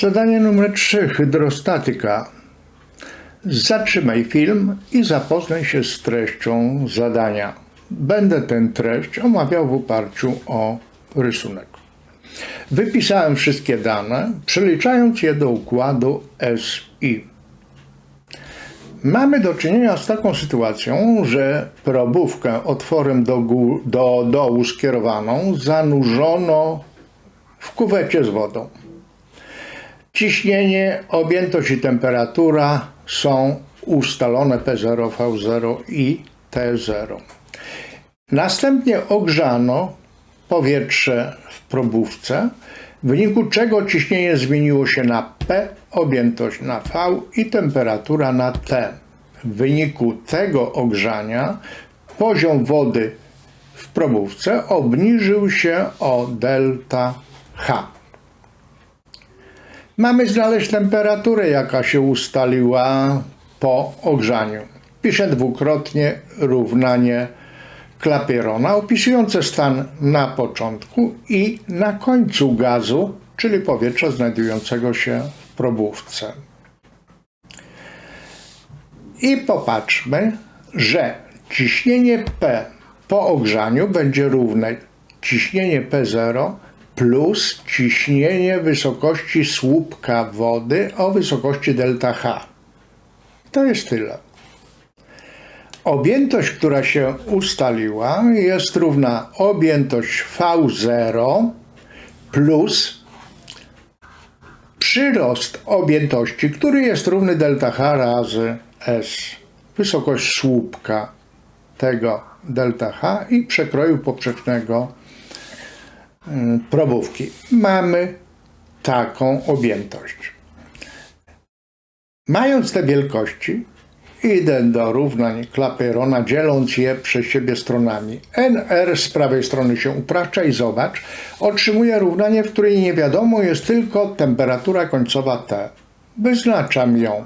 Zadanie numer 3. Hydrostatyka. Zatrzymaj film i zapoznaj się z treścią zadania. Będę tę treść omawiał w oparciu o rysunek. Wypisałem wszystkie dane, przeliczając je do układu SI. Mamy do czynienia z taką sytuacją, że probówkę otworem do, do dołu skierowaną zanurzono w kuwecie z wodą. Ciśnienie, objętość i temperatura są ustalone P0, V0 i T0. Następnie ogrzano powietrze w probówce, w wyniku czego ciśnienie zmieniło się na P, objętość na V i temperatura na T. W wyniku tego ogrzania poziom wody w probówce obniżył się o delta H. Mamy znaleźć temperaturę, jaka się ustaliła po ogrzaniu. Piszę dwukrotnie równanie Klapierona opisujące stan na początku i na końcu gazu, czyli powietrza znajdującego się w probówce. I popatrzmy, że ciśnienie P po ogrzaniu będzie równe ciśnienie P0 plus ciśnienie wysokości słupka wody o wysokości delta H. To jest tyle. Objętość, która się ustaliła, jest równa objętość V0 plus przyrost objętości, który jest równy delta H razy S. Wysokość słupka tego delta H i przekroju poprzecznego probówki. Mamy taką objętość. Mając te wielkości, idę do równań Clapeyrona, dzieląc je przez siebie stronami. NR z prawej strony się upraszcza i zobacz, otrzymuję równanie, w której nie wiadomo jest tylko temperatura końcowa T. Wyznaczam ją.